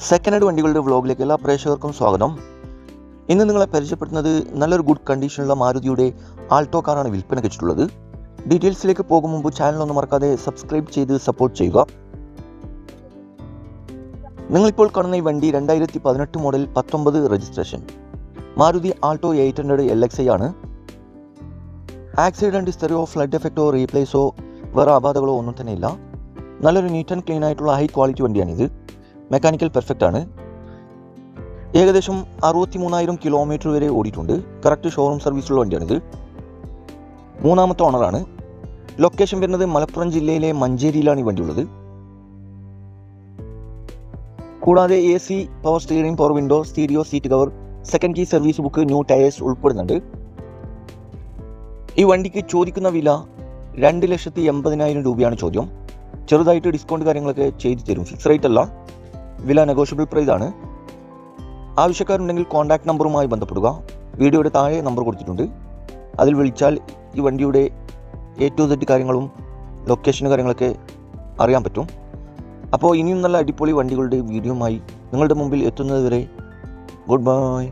Second hand വണ്ടികളുടെ വ്ളോഗിലേക്ക് എല്ലാ പ്രേക്ഷകർക്കും സ്വാഗതം. ഇന്ന് നിങ്ങളെ പരിചയപ്പെടുത്തുന്നത് നല്ലൊരു ഗുഡ് കണ്ടീഷനുള്ള മാരുതിയുടെ ആൾട്ടോ കാറാണ് വിൽപ്പന വെച്ചിട്ടുള്ളത്. ഡീറ്റെയിൽസിലേക്ക് പോകും മുമ്പ് ചാനലൊന്നും മറക്കാതെ സബ്സ്ക്രൈബ് ചെയ്ത് സപ്പോർട്ട് ചെയ്യുക. നിങ്ങളിപ്പോൾ കാണുന്ന ഈ വണ്ടി രണ്ടായിരത്തി പതിനെട്ട് മോഡൽ പത്തൊമ്പത് registration Maruti Alto eight hundred L X I ആണ്. ആക്സിഡന്റ് സ്റ്റെറിയോ ഫ്ലഡ് എഫക്റ്റോ റീപ്ലേസോ വേറെ അപാധകളോ ഒന്നും തന്നെ ഇല്ല. നല്ലൊരു നീറ്റ് ആൻഡ് ക്ലീൻ ആയിട്ടുള്ള ഹൈ ക്വാളിറ്റി വണ്ടിയാണിത്. മെക്കാനിക്കൽ പെർഫെക്റ്റ് ആണ്. ഏകദേശം അറുപത്തി മൂന്നായിരം കിലോമീറ്റർ വരെ ഓടിയിട്ടുണ്ട്. കറക്റ്റ് ഷോറൂം സർവീസുള്ള വണ്ടിയാണിത് മൂന്നാമത്തെ ഓണറാണ് ലൊക്കേഷൻ വരുന്നത് മലപ്പുറം ജില്ലയിലെ മഞ്ചേരിയിലാണ് ഈ വണ്ടിയുള്ളത്. കൂടാതെ A C power steering power window stereo seat cover second key service book new tyres ഉൾപ്പെടുന്നുണ്ട്. ഈ വണ്ടിക്ക് ചോദിക്കുന്ന വില രണ്ട് ലക്ഷത്തി എൺപതിനായിരം രൂപയാണ് ചോദ്യം. ചെറുതായിട്ട് ഡിസ്കൗണ്ട് കാര്യങ്ങളൊക്കെ ചെയ്തു തരും. ഫിക്സ് റേറ്റ് അല്ല. വില നെഗോഷ്യബിൾ പ്രൈസ് ആണ്. ആവശ്യക്കാരുണ്ടെങ്കിൽ കോൺടാക്ട് നമ്പറുമായി ബന്ധപ്പെടുക. വീഡിയോയുടെ താഴെ നമ്പർ കൊടുത്തിട്ടുണ്ട്. അതിൽ വിളിച്ചാൽ ഈ വണ്ടിയുടെ എ ടു സെറ്റ് കാര്യങ്ങളും ലൊക്കേഷൻ കാര്യങ്ങളൊക്കെ അറിയാൻ പറ്റും. അപ്പോൾ ഇനിയും നല്ല അടിപൊളി വണ്ടികളുടെ വീഡിയോമായി നിങ്ങളുടെ മുമ്പിൽ എത്തുന്നത് വരെ ഗുഡ് ബൈ.